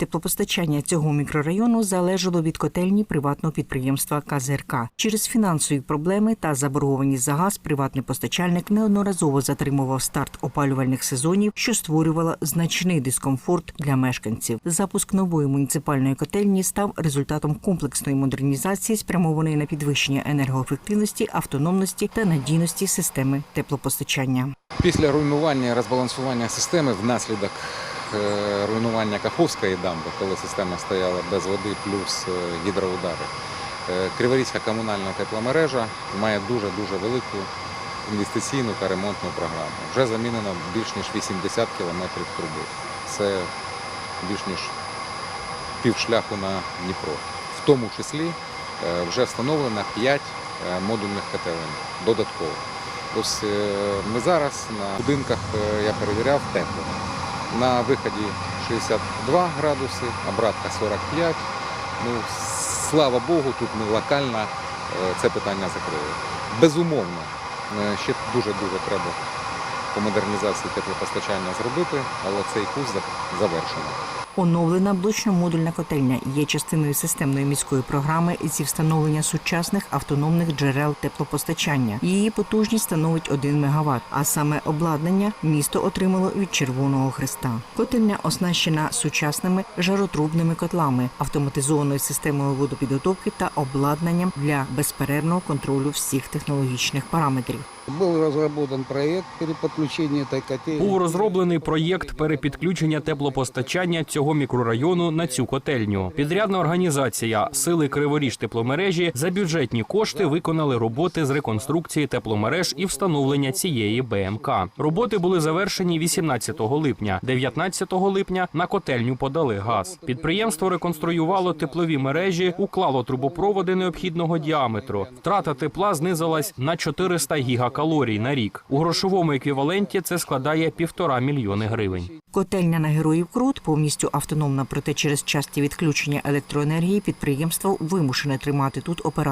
теплопостачання цього мікрорайону залежало від котельні приватного підприємства КЗРК. Через фінансові проблеми та заборгованість за газ приватний постачальник неодноразово затримував старт опалювальних сезонів, що створювало значний дискомфорт для мешканців. Запуск нової муніципальної котельні став результатом комплексної модернізації, спрямованої на підвищення енергоефективності, автономності та надійності системи теплопостачання. Після руйнування і розбалансування системи внаслідок руйнування Каховської дамби, коли система стояла без води плюс е, гідроудари, е, Криворізька комунальна тепломережа має дуже-дуже велику інвестиційну та ремонтну програму. Вже замінено більш ніж 80 кілометрів труби. Це більш ніж півшляху на Дніпро. В тому числі е, вже встановлено 5 е, модульних котелень додатково. Ось е, ми зараз на будинках е, я перевіряв тепло. На виході 62 градуси, обратка 45. Ну, слава Богу, тут ми локально е, це питання закрили. Безумовно, е, ще дуже-дуже треба по модернізації теплопостачання зробити, але цей курс завершено. Оновлена блочно-модульна котельня є частиною системної міської програми зі встановлення сучасних автономних джерел теплопостачання. Її потужність становить 1 МВт, а саме обладнання місто отримало від Червоного Христа. Котельня оснащена сучасними жаротрубними котлами, автоматизованою системою водопідготовки та обладнанням для безперервного контролю всіх технологічних параметрів. Был разработан проект переподключения этой котельни. Був розроблений проєкт перепідключення теплопостачання цього мікрорайону на цю котельню. Підрядна організація Сили Криворіж тепломережі за бюджетні кошти виконали роботи з реконструкції тепломереж і встановлення цієї БМК. Роботи були завершені 18 липня. 19 липня на котельню подали газ. Підприємство реконструювало теплові мережі, уклало трубопроводи необхідного діаметру. Втрата тепла знизилась на 400 гігакалорій на рік. У грошовому еквіваленті це складає півтора мільйони гривень. Котельня на героїв Крут повністю автономна, проте через часті відключення електроенергії підприємство вимушене тримати тут оператор.